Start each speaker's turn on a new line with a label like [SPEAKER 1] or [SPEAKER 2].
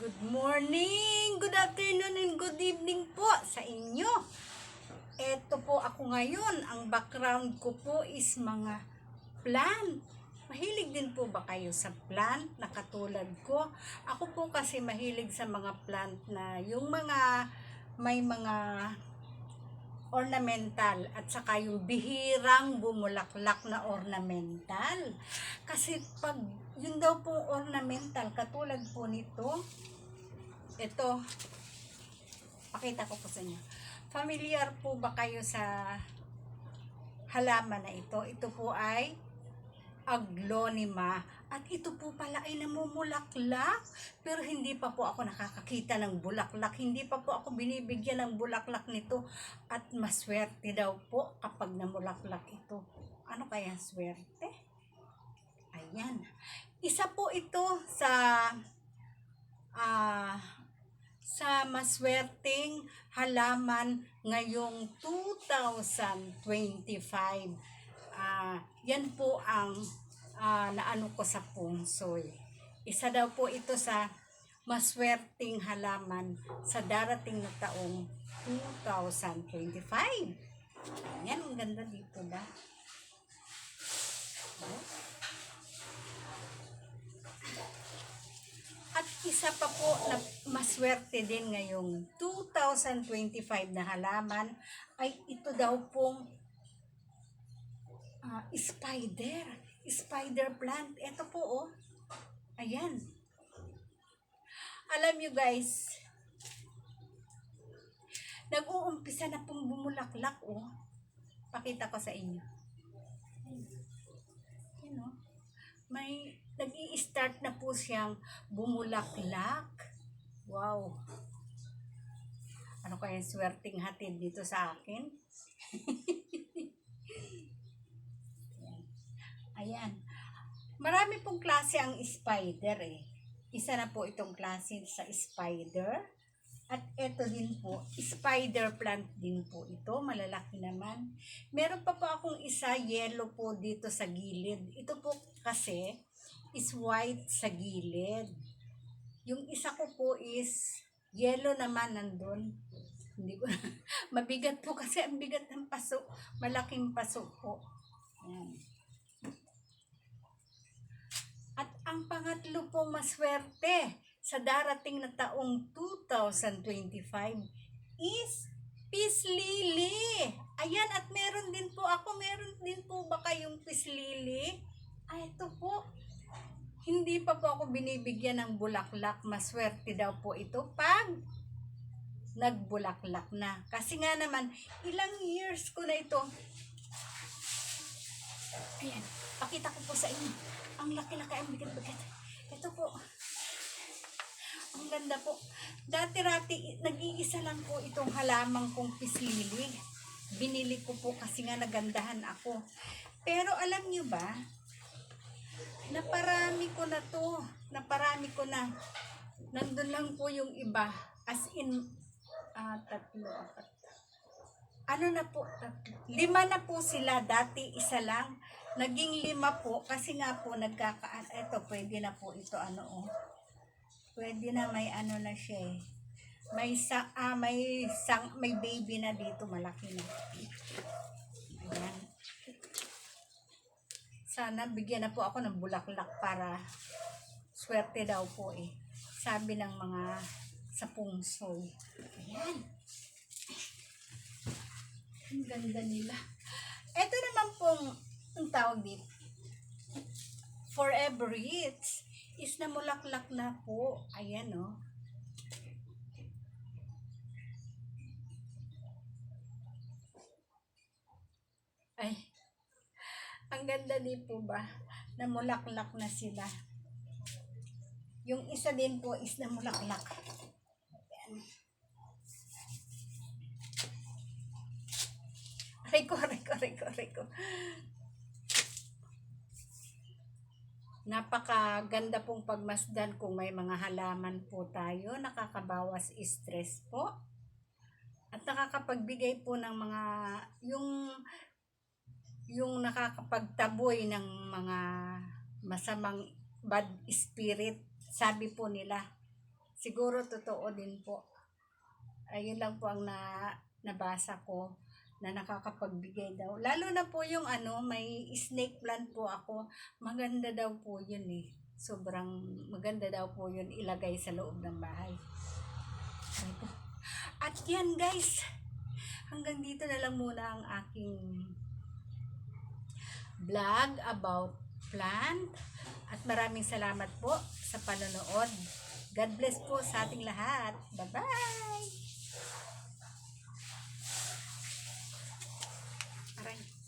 [SPEAKER 1] Good morning, good afternoon, and good evening po sa inyo. Eto po ako ngayon. Ang background ko po is mga plant. Mahilig din po ba kayo sa plant na katulad ko? Ako po kasi mahilig sa mga plant na yung mga may mga ornamental at saka yung bihirang bumulaklak na ornamental. Kasi pag yun daw pong ornamental, katulad po nito, ito, pakita ko po sa inyo. Familiar po ba kayo sa halaman na ito? Ito po ay aglonema. At ito po pala ay namumulaklak. Pero hindi pa po ako nakakakita ng bulaklak. Hindi pa po ako binibigyan ng bulaklak nito. At maswerte daw po kapag namulaklak ito. Ano kaya swerte? Ayan. Isa po ito sa ah sa maswerteng halaman ngayong 2025. Ah, yan po ang ah, naano ko sa pungsoy. Isa daw po ito sa maswerteng halaman sa darating na taong 2025. Yan, ang ganda dito ba? At isa pa po na maswerte din ngayong 2025 na halaman ay ito daw pong ah, spider. Spider plant. Ito po oh. Ayan. Alam nyo guys, nag-uumpisa na pong bumulaklak oh. Pakita ko sa inyo. Ayan oh. May nag start na po siyang bumulaklak. Wow. Ano kaya swerting hatid dito sa akin? Ayan. Marami pong klase ang spider eh. Isa na po itong klase sa spider. At ito din po, spider plant din po ito. Malalaki naman. Meron pa po akong isa, yellow po dito sa gilid. Ito po kasi is white sa gilid. Yung isa ko po is yellow naman nandun. Hindi ko mabigat po kasi ang bigat ng paso. Malaking paso po. Ayan. At ang pangatlo po maswerte sa darating na taong 2025 is Peace Lily. Ayan, at meron din po ako. Meron din po ba kayong Peace Lily? Ay, ito po. Hindi pa po ako binibigyan ng bulaklak. Maswerte daw po ito pag nagbulaklak na. Kasi nga naman, ilang years ko na ito. Ayan, pakita ko po sa inyo. Ang laki-laki, ang bigat-bigat. Ito po. Ang ganda po. Dati-rati, nag-iisa lang po itong halamang kong pislili. Binili ko po kasi nga nagandahan ako. Pero alam nyo ba, naparami ko na to. Naparami ko na. Nandun lang po yung iba. As in, ah, tatlo, apat. Ano na po, tatlo. Lima na po sila. Dati isa lang. Naging lima po kasi nga po nagkakaan. Eto, pwede na po ito ano oh. Pwede na may ano na siya eh. May sa ah, may sang may baby na dito malaki na. Ayan. Sana bigyan na po ako ng bulaklak para swerte daw po eh. Sabi ng mga sa pungsoy. Ayan. Ang ganda nila. Ito naman pong ang tawag dito. Forever Hits is namulaklak na po. Ayan oh. Ay, ang ganda din po ba? Namulaklak na sila. Yung isa din po is namulaklak. Ayan. Aray ko, aray ko, aray ko, aray ko. Napakaganda pong pagmasdan kung may mga halaman po tayo. Nakakabawas stress po. At nakakapagbigay po ng mga, yung, yung nakakapagtaboy ng mga masamang bad spirit. Sabi po nila, siguro totoo din po. Ayun lang po ang na, nabasa ko na nakakapagbigay daw. Lalo na po yung ano, may snake plant po ako. Maganda daw po yun eh. Sobrang maganda daw po yun ilagay sa loob ng bahay. At yan guys, hanggang dito na lang muna ang aking vlog about plant. At maraming salamat po sa panonood. God bless po sa ating lahat. Bye-bye! Aray.